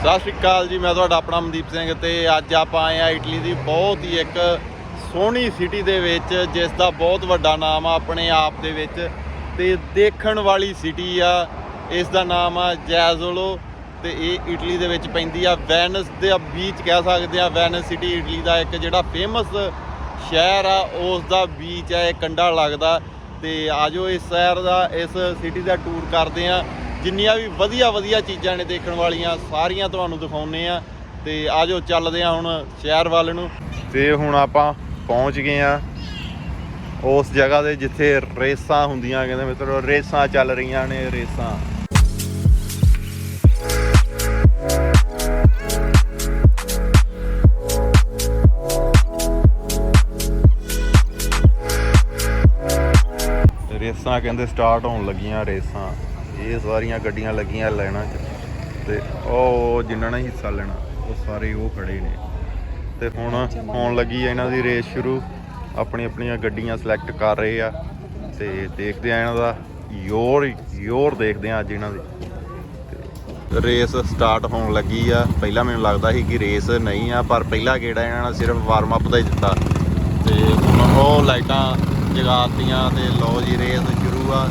ਸਤਿ ਸ਼੍ਰੀ ਅਕਾਲ ਜੀ, ਮੈਂ ਤੁਹਾਡਾ ਆਪਣਾ ਮਨਦੀਪ ਸਿੰਘ ਤੇ ਅੱਜ ਆਪਾਂ ਆਏ ਆ ਇਟਲੀ ਦੀ ਬਹੁਤ ਹੀ ਇੱਕ ਸੋਹਣੀ ਸਿਟੀ ਦੇ ਵਿੱਚ, ਜਿਸ ਦਾ ਬਹੁਤ ਵੱਡਾ ਨਾਮ ਆ ਆਪਣੇ ਆਪ ਦੇ ਵਿੱਚ ਤੇ ਦੇਖਣ ਵਾਲੀ ਸਿਟੀ ਆ, ਇਸ ਦਾ ਨਾਮ ਆ ਜੈਜ਼ੋਲੋ ਤੇ ਇਹ ਇਟਲੀ ਦੇ ਵਿੱਚ ਪੈਂਦੀ ਆ, ਵੈਨਸ ਦੇ ਬੀਚ ਕਹਿ ਸਕਦੇ ਆ ਵੈਨਸ ਸਿਟੀ ਇਟਲੀ ਦਾ ਇੱਕ ਜਿਹੜਾ ਫੇਮਸ ਸ਼ਹਿਰ ਆ, ਉਸ ਦਾ ਬੀਚ ਆ, ਇਹ ਕੰਡਾ ਲੱਗਦਾ ਤੇ ਆਜੋ ਇਸ ਸ਼ਹਿਰ ਦਾ, ਇਸ ਸਿਟੀ ਦਾ ਟੂਰ ਕਰਦੇ ਆ ਜਿੰਨੀਆਂ ਵੀ ਵਧੀਆ ਵਧੀਆ ਚੀਜ਼ਾਂ ਨੇ ਦੇਖਣ ਵਾਲੀਆਂ, ਸਾਰੀਆਂ ਤੁਹਾਨੂੰ ਦਿਖਾਉਨੇ ਆ ਤੇ ਆਜੋ ਚੱਲਦੇ ਆ ਹੁਣ ਸ਼ਹਿਰ ਵੱਲ ਨੂੰ। ਤੇ ਹੁਣ ਆਪਾਂ ਪਹੁੰਚ ਗਏ ਆ ਉਸ ਜਗ੍ਹਾ ਦੇ ਜਿੱਥੇ ਰੇਸਾਂ ਹੁੰਦੀਆਂ, ਕਹਿੰਦੇ ਮਿੱਤਰੋ, ਰੇਸਾਂ ਚੱਲ ਰਹੀਆਂ ਨੇ, ਰੇਸਾਂ। ਰੇਸਾਂ ਕਹਿੰਦੇ ਸਟਾਰਟ ਹੋਣ ਲੱਗੀਆਂ, ਰੇਸਾਂ। ਇਹ ਸਾਰੀਆਂ ਗੱਡੀਆਂ ਲੱਗੀਆਂ ਲਾਈਨਾਂ 'ਚ ਤੇ ਉਹ ਜਿਨ੍ਹਾਂ ਨੇ ਹਿੱਸਾ ਲੈਣਾ, ਉਹ ਸਾਰੇ ਉਹ ਖੜੇ ਨੇ। ਤੇ ਹੁਣ ਹੋਣ ਲੱਗੀ ਹੈ ਇਹਨਾਂ ਦੀ ਰੇਸ ਸ਼ੁਰੂ। ਆਪਣੀ ਆਪਣੀਆਂ ਗੱਡੀਆਂ ਸਿਲੈਕਟ ਕਰ ਰਹੇ ਆ ਤੇ ਦੇਖਦੇ ਆ ਇਹਨਾਂ ਦਾ ਯੋਰ ਯੋਰ ਦੇਖਦੇ ਆ ਅੱਜ ਇਹਨਾਂ ਦੀ। ਤੇ ਰੇਸ ਸਟਾਰਟ ਹੋਣ ਲੱਗੀ ਆ। ਪਹਿਲਾਂ ਮੈਨੂੰ ਲੱਗਦਾ ਸੀ ਕਿ ਰੇਸ ਨਹੀਂ ਆ, ਪਰ ਪਹਿਲਾ ਗੇੜਾ ਇਹਨਾਂ ਨੇ ਸਿਰਫ ਵਾਰਮ ਅਪ ਦਾ ਹੀ ਦਿੱਤਾ। ਤੇ ਹੁਣ ਉਹ ਲਾਈਟਾਂ ਜਗਾਤੀਆਂ ਤੇ ਲੋ ਜੀ, ਰੇਸ ਸ਼ੁਰੂ ਆ।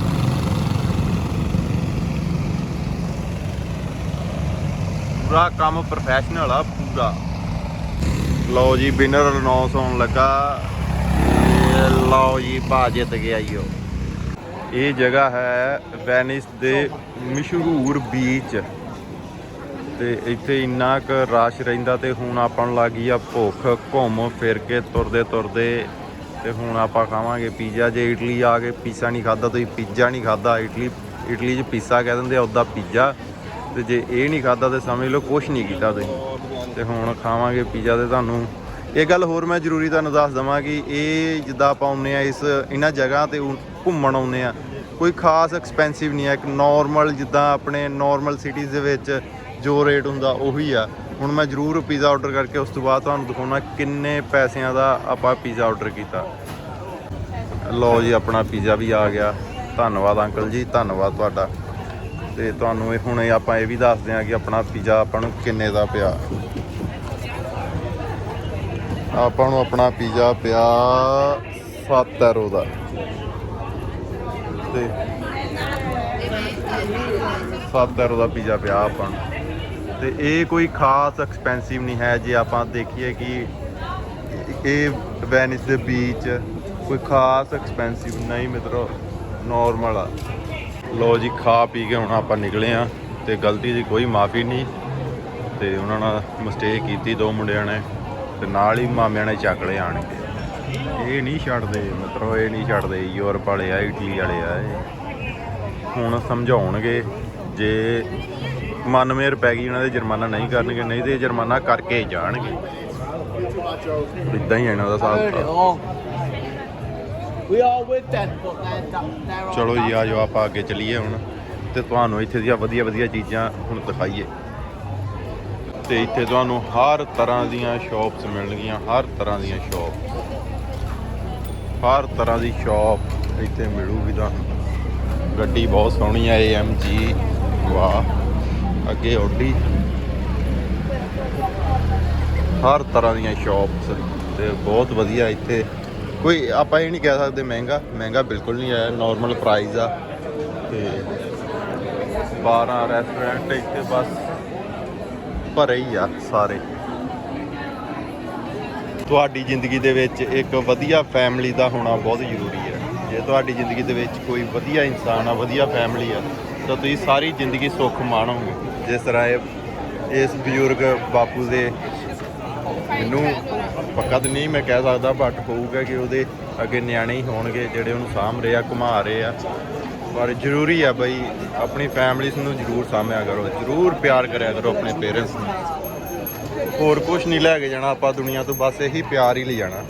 ਪੂਰਾ ਕੰਮ ਪ੍ਰੋਫੈਸ਼ਨਲ ਆ, ਪੂਰਾ। ਲਓ ਜੀ ਵਿਨਰ ਅਨਾਉਂਸ ਹੋਣ ਲੱਗਾ। ਲਓ ਜੀ, ਭਾ ਜਿੱਤ ਗਿਆ ਈ ਇਹ ਜਗ੍ਹਾ ਹੈ ਵੈਨਿਸ ਦੇ ਮਸ਼ਹੂਰ ਬੀਚ ਤੇ ਇੱਥੇ ਇੰਨਾ ਕੁ ਰਸ਼ ਰਹਿੰਦਾ ਤੇ ਹੁਣ ਆਪਾਂ ਨੂੰ ਲੱਗੀ ਆ ਭੁੱਖ। ਘੁੰਮ ਫਿਰ ਕੇ ਤੁਰਦੇ ਤੁਰਦੇ ਤੇ ਹੁਣ ਆਪਾਂ ਖਾਵਾਂਗੇ ਪੀਜ਼ਾ ਜੇ ਇਟਲੀ ਆ ਕੇ ਪੀਜ਼ਾ ਨਹੀਂ ਖਾਦਾ ਤੁਸੀਂ ਪੀਜ਼ਾ ਨਹੀਂ ਖਾਦਾ ਇਟਲੀ ਇਟਲੀ 'ਚ ਪੀਜ਼ਾ ਕਹਿ ਦਿੰਦੇ ਆ ਉੱਦਾਂ ਪੀਜ਼ਾ ਤੇ ਜੇ ਇਹ ਨਹੀਂ ਖਾਦਾ ਤੇ ਸਮਝ ਲਓ ਕੁਝ ਨਹੀਂ ਕੀਤਾ ਤੁਸੀਂ। ਤੇ ਹੁਣ ਖਾਵਾਂਗੇ ਪੀਜ਼ਾ ਤੇ ਤੁਹਾਨੂੰ। ਇਹ ਗੱਲ ਹੋਰ ਮੈਂ ਜ਼ਰੂਰੀ ਤੁਹਾਨੂੰ ਦੱਸ ਦਵਾਂ ਕਿ ਇਹ ਜਿੱਦਾਂ ਆਪਾਂ ਆਉਂਦੇ ਆ ਇਸ ਇਹਨਾਂ ਜਗ੍ਹਾ ਤੇ ਘੁੰਮਣ ਆਉਂਦੇ ਆ ਕੋਈ ਖਾਸ ਐਕਸਪੈਂਸਿਵ ਨਹੀਂ ਹੈ, ਇੱਕ ਨਾਰਮਲ ਜਿੱਦਾਂ ਆਪਣੇ ਨਾਰਮਲ ਸਿਟੀਜ਼ ਦੇ ਵਿੱਚ ਜੋ ਰੇਟ ਹੁੰਦਾ ਉਹੀ ਆ। ਹੁਣ ਮੈਂ ਜ਼ਰੂਰ ਪੀਜ਼ਾ ਆਰਡਰ ਕਰਕੇ ਉਸ ਤੋਂ ਬਾਅਦ ਤੁਹਾਨੂੰ ਦਿਖਾਉਣਾ ਕਿੰਨੇ ਪੈਸਿਆਂ ਦਾ ਆਪਾਂ ਪੀਜ਼ਾ ਆਰਡਰ ਕੀਤਾ। ਲਓ ਜੀ, ਆਪਣਾ ਪੀਜ਼ਾ ਵੀ ਆ ਗਿਆ। ਧੰਨਵਾਦ ਅੰਕਲ ਜੀ, ਧੰਨਵਾਦ ਤੁਹਾਡਾ। ਤੇ ਤੁਹਾਨੂੰ ਇਹ ਹੁਣ ਆਪਾਂ ਇਹ ਵੀ ਦੱਸਦੇ ਹਾਂ ਕਿ ਆਪਣਾ ਪੀਜ਼ਾ ਆਪਾਂ ਨੂੰ ਕਿੰਨੇ ਦਾ ਪਿਆ। ਆਪਾਂ ਨੂੰ ਆਪਣਾ ਪੀਜ਼ਾ ਪਿਆ 7 ਯੂਰੋ ਦਾ। ਤੇ 7 ਯੂਰੋ ਦਾ ਪੀਜ਼ਾ ਪਿਆ ਆਪਾਂ ਨੂੰ। ਤੇ ਇਹ ਕੋਈ ਖਾਸ ਐਕਸਪੈਂਸਿਵ ਨਹੀਂ ਹੈ ਜੇ ਆਪਾਂ ਦੇਖੀਏ ਕਿ ਇਹ ਵੈਨਿਸ ਦੇ ਬੀਚ ਕੋਈ ਖਾਸ ਐਕਸਪੈਂਸਿਵ ਨਹੀਂ ਮਿੱਤਰੋ ਨਾਰਮਲ ਆ। ਲੋ ਜੀ, ਖਾ ਪੀ ਕੇ ਹੁਣ ਆਪਾਂ ਨਿਕਲੇ ਆ ਤੇ ਗਲਤੀ ਦੀ ਕੋਈ ਮਾਫੀ ਨਹੀਂ ਤੇ ਉਹਨਾਂ ਨਾਲ ਮਿਸਟੇਕ ਕੀਤੀ ਦੋ ਮੁੰਡਿਆਂ ਨੇ ਤੇ ਨਾਲ ਹੀ ਮਾਮਿਆਂ ਨੇ ਚੱਕ ਲਏ ਇਹ ਨਹੀਂ ਛੱਡਦੇ ਮਿੱਤਰੋ ਇਹ ਨਹੀਂ ਛੱਡਦੇ, ਯੂਰਪ ਵਾਲੇ ਆ, ਇਟਲੀ ਵਾਲੇ ਆ ਹੁਣ ਸਮਝਾਉਣਗੇ ਜੇ ਮਨ ਮੇਰ ਪੈ ਗਈ ਉਹਨਾਂ ਦੇ ਜੁਰਮਾਨਾ ਨਹੀਂ ਕਰਨਗੇ, ਨਹੀਂ ਤੇ ਜੁਰਮਾਨਾ ਕਰਕੇ ਜਾਣਗੇ। ਇਦਾਂ ਹੀ ਇਹਨਾਂ ਦਾ ਸਾਥ We are with them, but they're, they're ਚਲੋ ਜੀ ਆ ਜਾਓ ਆਪਾਂ ਅੱਗੇ ਚੱਲੀਏ ਹੁਣ। ਤੇ ਤੁਹਾਨੂੰ ਇੱਥੇ ਦੀਆਂ ਵਧੀਆ ਵਧੀਆ ਚੀਜ਼ਾਂ ਹੁਣ ਦਿਖਾਈਏ। ਤੇ ਇੱਥੇ ਤੁਹਾਨੂੰ ਹਰ ਤਰ੍ਹਾਂ ਦੀਆਂ ਸ਼ਾਪਸ ਮਿਲਣਗੀਆਂ ਹਰ ਤਰ੍ਹਾਂ ਦੀਆਂ ਸ਼ਾਪ ਹਰ ਤਰ੍ਹਾਂ ਦੀ ਸ਼ਾਪ ਇੱਥੇ ਮਿਲੂਗੀ ਤੁਹਾਨੂੰ। ਗੱਡੀ ਬਹੁਤ ਸੋਹਣੀ ਹੈ AMG ਵਾਹ ਅੱਗੇ ਆਡੀ ਹਰ ਤਰ੍ਹਾਂ ਦੀਆਂ ਸ਼ਾਪਸ ਤੇ ਬਹੁਤ ਵਧੀਆ ਇੱਥੇ ਕੋਈ ਆਪਾਂ ਇਹ ਨਹੀਂ ਕਹਿ ਸਕਦੇ ਮਹਿੰਗਾ ਮਹਿੰਗਾ ਬਿਲਕੁਲ ਨਹੀਂ ਆਇਆ ਨਾਰਮਲ ਪ੍ਰਾਈਸ ਆ। ਤੇ 12 ਰੈਸਟੋਰੈਂਟ ਇੱਥੇ ਬਸ ਭਰੇ ਹੀ ਆ ਸਾਰੇ। ਤੁਹਾਡੀ ਜ਼ਿੰਦਗੀ ਦੇ ਵਿੱਚ ਇੱਕ ਵਧੀਆ ਫੈਮਿਲੀ ਦਾ ਹੋਣਾ ਬਹੁਤ ਜ਼ਰੂਰੀ ਹੈ। ਜੇ ਤੁਹਾਡੀ ਜ਼ਿੰਦਗੀ ਦੇ ਵਿੱਚ ਕੋਈ ਵਧੀਆ ਇਨਸਾਨ ਆ, ਵਧੀਆ ਫੈਮਿਲੀ ਆ, ਤਾਂ ਤੁਸੀਂ ਸਾਰੀ ਜ਼ਿੰਦਗੀ ਸੁੱਖ ਮਾਣੋਗੇ। ਜਿਸ ਤਰ੍ਹਾਂ ਇਹ ਇਸ ਬਜ਼ੁਰਗ ਬਾਪੂ ਦੇ ਮੈਨੂੰ ਪੱਕਾ ਤਾਂ ਨਹੀਂ ਮੈਂ ਕਹਿ ਸਕਦਾ ਬਟ ਹੋਊਗਾ ਕਿ ਉਹਦੇ ਅੱਗੇ ਨਿਆਣੇ ਹੀ ਹੋਣਗੇ, ਜਿਹੜੇ ਉਹਨੂੰ ਸਾਂਭ ਰਹੇ ਆ, ਘੁਮਾ ਰਹੇ ਆ। ਪਰ ਜ਼ਰੂਰੀ ਆ ਬਈ ਆਪਣੀ ਫੈਮਿਲੀਸ ਨੂੰ ਜ਼ਰੂਰ ਸਾਂਭਿਆ ਕਰੋ, ਜ਼ਰੂਰ ਪਿਆਰ ਕਰਿਆ ਕਰੋ ਆਪਣੇ ਪੇਰੈਂਟਸ ਨੂੰ। ਹੋਰ ਕੁਝ ਨਹੀਂ ਲੈ ਕੇ ਜਾਣਾ, ਆਪਾਂ ਦੁਨੀਆ ਤੋਂ ਬਸ ਇਹੀ ਪਿਆਰ ਹੀ ਲੈ ਜਾਣਾ।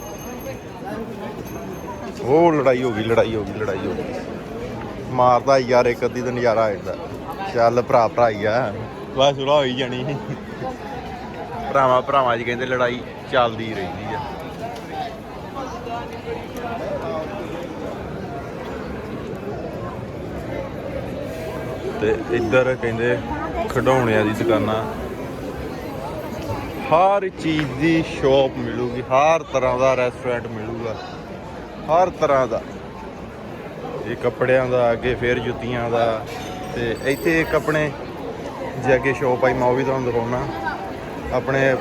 ਉਹ ਲੜਾਈ ਹੋ ਗਈ, ਲੜਾਈ ਹੋ ਗਈ, ਲੜਾਈ ਹੋ ਗਈ। ਮਾਰਦਾ ਯਾਰ, ਇੱਕ ਅੱਧੀ ਦਾ ਨਜ਼ਾਰਾ ਆ ਜਾਂਦਾ ਚੱਲ ਭਰਾ ਭਰਾ ਹੀ ਆ। ਬਸ ਸੁਲਾ ਹੋਈ ਜਾਣੀ। ਭਰਾਵਾਂ ਭਰਾਵਾਂ 'ਚ ਕਹਿੰਦੇ ਲੜਾਈ ਚੱਲਦੀ ਰਹਿੰਦੀ ਆ। ਤੇ ਇੱਧਰ ਕਹਿੰਦੇ ਖਿਡੌਣਿਆਂ ਦੀ ਦੁਕਾਨਾਂ। ਹਰ ਚੀਜ਼ ਦੀ ਸ਼ਾਪ ਮਿਲੂਗੀ, ਹਰ ਤਰ੍ਹਾਂ ਦਾ ਰੈਸਟੋਰੈਂਟ ਮਿਲੂਗਾ, ਹਰ ਤਰ੍ਹਾਂ ਦਾ। ਇਹ ਕੱਪੜਿਆਂ ਦਾ, ਅੱਗੇ ਫਿਰ ਜੁੱਤੀਆਂ ਦਾ, ਤੇ ਇੱਥੇ ਇੱਕ ਆਪਣੇ ਜੇ ਅੱਗੇ ਸ਼ਾਪ ਆਈ ਮੈਂ ਉਹ ਵੀ ਤੁਹਾਨੂੰ ਦਿਖਾਉਣਾ। ਆਪਣੇ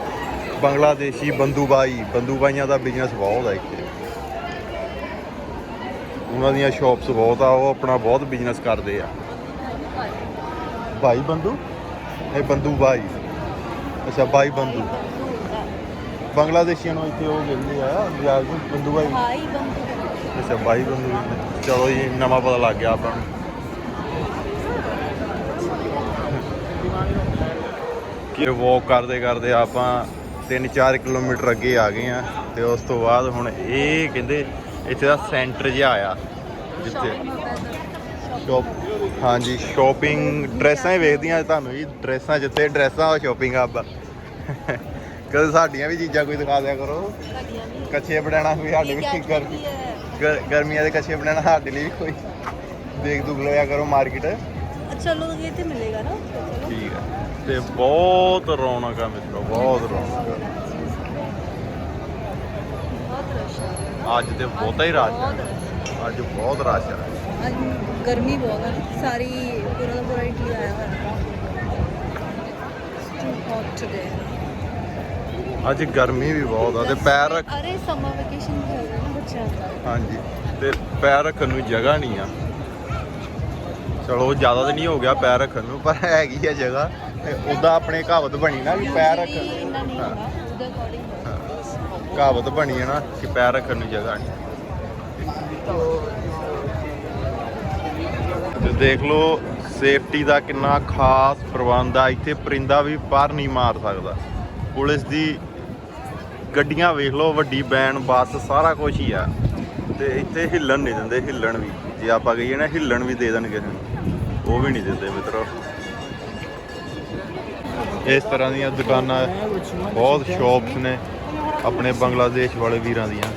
ਬੰਗਲਾਦੇਸ਼ੀ ਬੰਦੂਬਾਈ ਬੰਦੂਬਾਈਆਂ ਦਾ ਬਿਜ਼ਨਸ ਬਹੁਤ ਆ ਇੱਥੇ। ਉਹਨਾਂ ਦੀਆਂ ਸ਼ਾਪਸ ਬਹੁਤ ਆ ਉਹ ਆਪਣਾ ਬਹੁਤ ਬਿਜ਼ਨਸ ਕਰਦੇ ਆ। ਭਾਈ ਬੰਦੂ? ਇਹ ਬੰਦੂ ਬਾਈ ਅੱਛਾ ਬਾਈ ਬੰਦੂ। ਬੰਗਲਾਦੇਸ਼ੀਆਂ ਨੂੰ ਇੱਥੇ ਉਹ ਕਹਿੰਦੇ ਆ ਜਾ ਕੇ ਬੰਦੂ ਬਾਈ ਭਾਈ ਬੰਦੂ। ਅੱਛਾ ਬਾਈ ਬੰਦੂ। ਚਲੋ ਜੀ ਨਵਾਂ ਪਤਾ ਲੱਗ ਗਿਆ ਆਪਾਂ ਨੂੰ। ਕਿ ਵਾਕ ਕਰਦੇ ਕਰਦੇ ਆਪਾਂ 3-4 ਕਿਲੋਮੀਟਰ ਅੱਗੇ ਆ ਗਏ ਆ ਤੇ ਉਸ ਤੋਂ ਬਾਅਦ ਹੁਣ ਇਹ ਕਹਿੰਦੇ ਇੱਥੇ ਦਾ ਸੈਂਟਰ ਜਿਹਾ ਆ ਜਿੱਥੇ ਸ਼ਾਪ ਹਾਂਜੀ ਸ਼ਾਪਿੰਗ ਡਰੈਸਾਂ ਹੀ ਵੇਖਦੀਆਂ ਤੁਹਾਨੂੰ ਜੀ ਡਰੈਸਾਂ ਜਿੱਥੇ ਡਰੈਸਾਂ ਉਹ ਸ਼ਾਪਿੰਗ ਹੱਬ ਕਦੇ ਸਾਡੀਆਂ ਵੀ ਚੀਜ਼ਾਂ ਕੋਈ ਦਿਖਾ ਦਿਆ ਕਰੋ। ਵੀ। ਕੱਛੇ ਬਣਾਉਣਾ ਕੋਈ ਸਾਡੇ ਵੀ ਗਰਮੀ ਗਰ- ਗਰਮੀਆਂ ਦੇ ਕੱਛੇ ਬਣਾਉਣਾ ਸਾਡੇ ਲਈ ਵੀ ਕੋਈ ਦੇਖ ਦੁਖ ਲਿਆ ਕਰੋ ਮਾਰਕੀਟ ਚਲੋ ਇਹ ਤੇ ਮਿਲੇਗਾ ਨਾ। ਤੇ ਬਹੁਤ ਰੌਣਕ ਆ ਮਿੱਤਰੋ ਬਹੁਤ ਰੌਣਕ ਆ। ਅੱਜ ਤੇ ਬਹੁਤਾ ਹੀ ਰਸ਼ ਹੈ। ਅੱਜ ਬਹੁਤ ਰਸ਼ ਹੈ ਅੱਜ ਗਰਮੀ ਬਹੁਤ ਹੈ ਸਾਰੀ ਪੂਰਾ ਦਾ ਪੂਰਾ ਇਟਲੀ ਆਇਆ ਹੋਇਆ। ਹੈ ਹੌਟ ਟੁਡੇ ਅੱਜ ਗਰਮੀ ਵੀ ਬਹੁਤ ਆ ਤੇ ਪੈਰ ਰੱਖ ਅਰੇ ਸਮਰ ਵੈਕੇਸ਼ਨ ਚੱਲ ਰਿਹਾ ਨਾ ਬੱਚਿਆਂ ਦਾ। ਹਾਂਜੀ ਤੇ ਪੈਰ ਰੱਖਣ ਨੂੰ ਜਗ੍ਹਾ ਨਹੀਂ ਆ। ਚਲੋ ਜ਼ਿਆਦਾ ਤਾਂ ਨਹੀਂ ਹੋ ਗਿਆ ਪੈਰ ਰੱਖਣ ਨੂੰ ਪਰ ਹੈਗੀ ਆ ਜਗ੍ਹਾ। ਤੇ ਉਹਦਾ ਆਪਣੇ ਕਹਾਵਤ ਬਣੀ ਨਾ ਵੀ ਪੈਰ ਹਾਂ। ਅਕੋਰਡਿੰਗ ਕਹਾਵਤ ਬਣੀ ਹੈ ਨਾ ਕਿ ਪੈਰ ਰੱਖਣ ਨੂੰ ਜਗ੍ਹਾ ਨਹੀਂ। ਤੇ ਦੇਖ ਲਓ ਸੇਫਟੀ ਦਾ ਕਿੰਨਾ ਖਾਸ ਪ੍ਰਬੰਧ ਆ। ਇੱਥੇ ਪਰਿੰਦਾ ਵੀ ਪਰ ਨਹੀਂ ਮਾਰ ਸਕਦਾ। ਪੁਲਿਸ ਦੀ ਗੱਡੀਆਂ ਵੇਖ ਲਓ ਵੱਡੀ ਬੈਨ ਬੱਸ ਸਾਰਾ ਕੁਝ ਹੀ ਆ। ਤੇ ਇੱਥੇ ਹਿੱਲਣ ਨਹੀਂ ਦਿੰਦੇ ਹਿੱਲਣ ਵੀ। ਜੇ ਆਪਾਂ ਕਹੀਏ ਨਾ ਹਿੱਲਣ ਵੀ ਦੇ ਦੇਣਗੇ। ਉਹ ਵੀ ਨਹੀਂ ਦਿੰਦੇ ਮਿੱਤਰੋ। ਇਸ ਤਰ੍ਹਾਂ ਦੀਆਂ ਦੁਕਾਨਾਂ ਬਹੁਤ ਸ਼ਾਪਸ ਨੇ ਆਪਣੇ ਬੰਗਲਾਦੇਸ਼ ਵਾਲੇ ਵੀਰਾਂ ਦੀਆਂ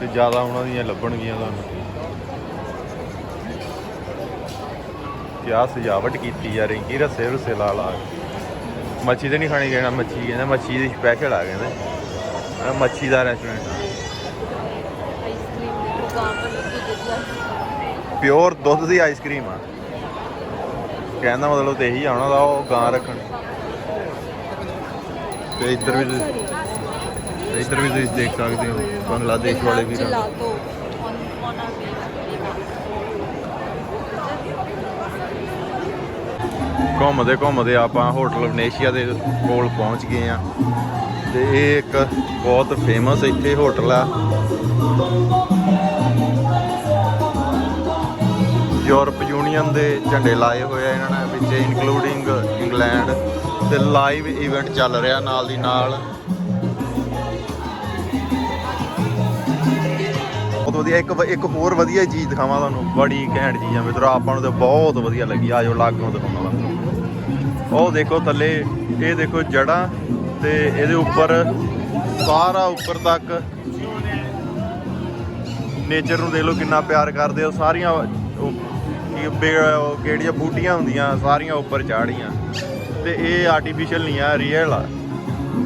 ਤੇ ਜ਼ਿਆਦਾ ਉਹਨਾਂ ਦੀਆਂ ਲੱਭਣਗੀਆਂ ਤੁਹਾਨੂੰ। ਕਿਆ ਸਜਾਵਟ ਕੀਤੀ ਯਾਰ ਰਿੰਕੀ ਰਸੇ ਰਸੇ ਲਾ ਲਾ ਕੇ। ਮੱਛੀ ਤੇ ਨਹੀਂ ਖਾਣੀ ਕਹਿਣਾ ਮੱਛੀ ਕਹਿੰਦਾ ਮੱਛੀ ਦੀ ਸਪੈਸ਼ਲ ਆ ਕਹਿੰਦੇ। ਇਹ ਮੱਛੀ ਦਾ ਰੈਸਟੋਰੈਂਟ ਪਿਓਰ ਦੁੱਧ ਦੀ ਆਈਸਕ੍ਰੀਮ ਆ। ਕਹਿੰਦਾ ਮਤਲਬ ਤੇ ਇਹੀ ਆਉਣਾ ਦਾ ਉਹ ਗਾਂ ਰੱਖਣ। ਤੇ ਇੱਧਰ ਵੀ ਤੁਸੀਂ- ਇੱਧਰ ਵੀ ਤੁਸੀਂ ਦੇਖ ਸਕਦੇ ਹੋ, ਬੰਗਲਾਦੇਸ਼ ਵਾਲੇ ਵੀਰਾਂ ਜਲਾਤੋ ਔਨ ਔਨ ਆਰ ਵੇ ਘੁੰਮਦੇ ਘੁੰਮਦੇ ਆਪਾਂ ਹੋਟਲ ਵਨੇਸ਼ੀਆ ਦੇ ਕੋਲ ਪਹੁੰਚ ਗਏ ਆ ਤੇ ਇਹ ਇੱਕ ਬਹੁਤ ਫੇਮਸ ਇੱਥੇ ਹੋਟਲ ਆ। ਯੂਰਪ ਯੂਨੀਅਨ ਦੇ ਝੰਡੇ ਲਾਏ ਹੋਏ ਆ ਇਹਨਾਂ ਨੇ ਵਿੱਚ ਇਨਕਲੂਡਿੰਗ ਇੰਗਲੈਂਡ ਤੇ ਲਾਈਵ ਇਵੈਂਟ ਚੱਲ ਰਿਹਾ ਨਾਲ ਦੀ ਨਾਲ। ਬਹੁਤ ਵਧੀਆ, ਇੱਕ ਇੱਕ ਹੋਰ ਵਧੀਆ ਚੀਜ਼ ਦਿਖਾਵਾਂ ਤੁਹਾਨੂੰ। ਬੜੀ ਘੈਂਟ ਚੀਜ਼ ਆ ਮਿੱਤਰੋ, ਆਪਾਂ ਨੂੰ ਤਾਂ ਬਹੁਤ ਵਧੀਆ ਲੱਗੀ। ਆਜੋ ਲਾਗੋਂ ਦਿਖਾਉਣਾ ਤੁਹਾਨੂੰ ਉਹ ਦੇਖੋ ਥੱਲੇ, ਇਹ ਦੇਖੋ ਜੜਾਂ ਤੇ ਇਹਦੇ ਉੱਪਰ ਸਾਰਾ ਉੱਪਰ ਤੱਕ ਨੇਚਰ ਨੂੰ ਦੇਖ ਲਓ ਕਿੰਨਾ ਪਿਆਰ ਕਰਦੇ ਆ। ਸਾਰੀਆਂ ਕਿਹੜੀਆਂ ਬੂਟੀਆਂ ਹੁੰਦੀਆਂ, ਸਾਰੀਆਂ ਉੱਪਰ ਚਾੜੀਆਂ ਤੇ ਇਹ ਆਰਟੀਫੀਸ਼ੀਅਲ ਨਹੀਂ ਆ ਰੀਅਲ ਆ।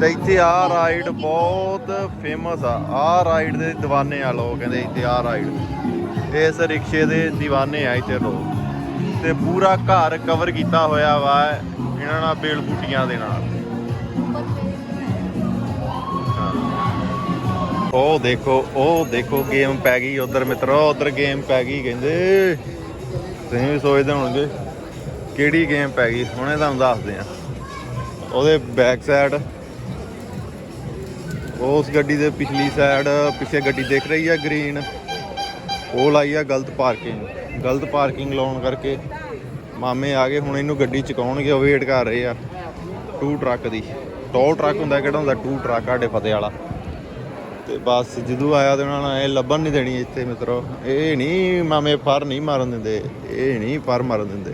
ਤੇ ਇੱਥੇ ਆ ਰਾਈਡ ਬਹੁਤ ਫੇਮਸ ਆ। ਆ ਰਾਈਡ ਦੇ دیਵਾਨੇ ਆ ਲੋਕ, ਕਹਿੰਦੇ ਇੱਥੇ ਆ ਰਾਈਡ ਇਸ ਰਿਕਸ਼ੇ ਦੇ دیਵਾਨੇ ਆ ਇੱਥੇ ਲੋਕ। ਤੇ ਪੂਰਾ ਘਰ ਕਵਰ ਕੀਤਾ ਹੋਇਆ ਵਾ ਇਹਨਾਂ ਨਾਲ ਬੇਲ ਬੂਟੀਆਂ ਦੇ ਨਾਲ। ਉਹ ਦੇਖੋ ਉਹ ਦੇਖੋ ਗੇਮ ਪੈ ਗਈ। ਉਧਰ ਮਿੱਤਰੋ, ਉਧਰ ਗੇਮ ਪੈ ਗਈ, ਕਹਿੰਦੇ। ਤੁਸੀਂ ਵੀ ਸੋਚਦੇ ਹੋਣਗੇ ਕਿਹੜੀ ਗੇਮ ਪੈ ਗਈ, ਹੁਣੇ ਤੁਹਾਨੂੰ ਦੱਸਦੇ ਆ ਉਹਦੇ ਬੈਕ ਸਾਈਡ ਉਸ ਗੱਡੀ ਦੇ ਪਿਛਲੀ ਸਾਈਡ ਪਿੱਛੇ ਗੱਡੀ ਦੇਖ ਰਹੀ ਆ ਗ੍ਰੀਨ ਉਹ ਲਾਈ ਆ ਗਲਤ ਪਾਰਕਿੰਗ ਗਲਤ ਪਾਰਕਿੰਗ ਲਾਉਣ ਕਰਕੇ ਮਾਮੇ ਆ ਗਏ, ਹੁਣ ਇਹਨੂੰ ਗੱਡੀ ਚਕਾਉਣਗੇ, ਉਹ ਵੇਟ ਕਰ ਰਹੇ ਆ। ਟੂ ਟਰੱਕ ਦੀ। ਟੋਲ ਟਰੱਕ ਹੁੰਦਾ, ਕਿਹੜਾ ਹੁੰਦਾ? ਟੂ ਟਰੱਕ ਸਾਡੇ ਫਤਿਹ ਵਾਲਾ ਤੇ ਬਸ ਜਦੋਂ ਆਇਆ ਤੇ ਉਹਨਾਂ ਨੇ ਇਹ ਲੱਭਣ ਨਹੀਂ ਦੇਣੀ ਇੱਥੇ ਮਿੱਤਰੋ। ਇਹ ਨਹੀਂ ਮਾਮੇ ਪਰ ਨਹੀਂ ਮਾਰਨ ਦਿੰਦੇ, ਇਹ ਨਹੀਂ ਪਰ ਮਾਰਨ ਦਿੰਦੇ।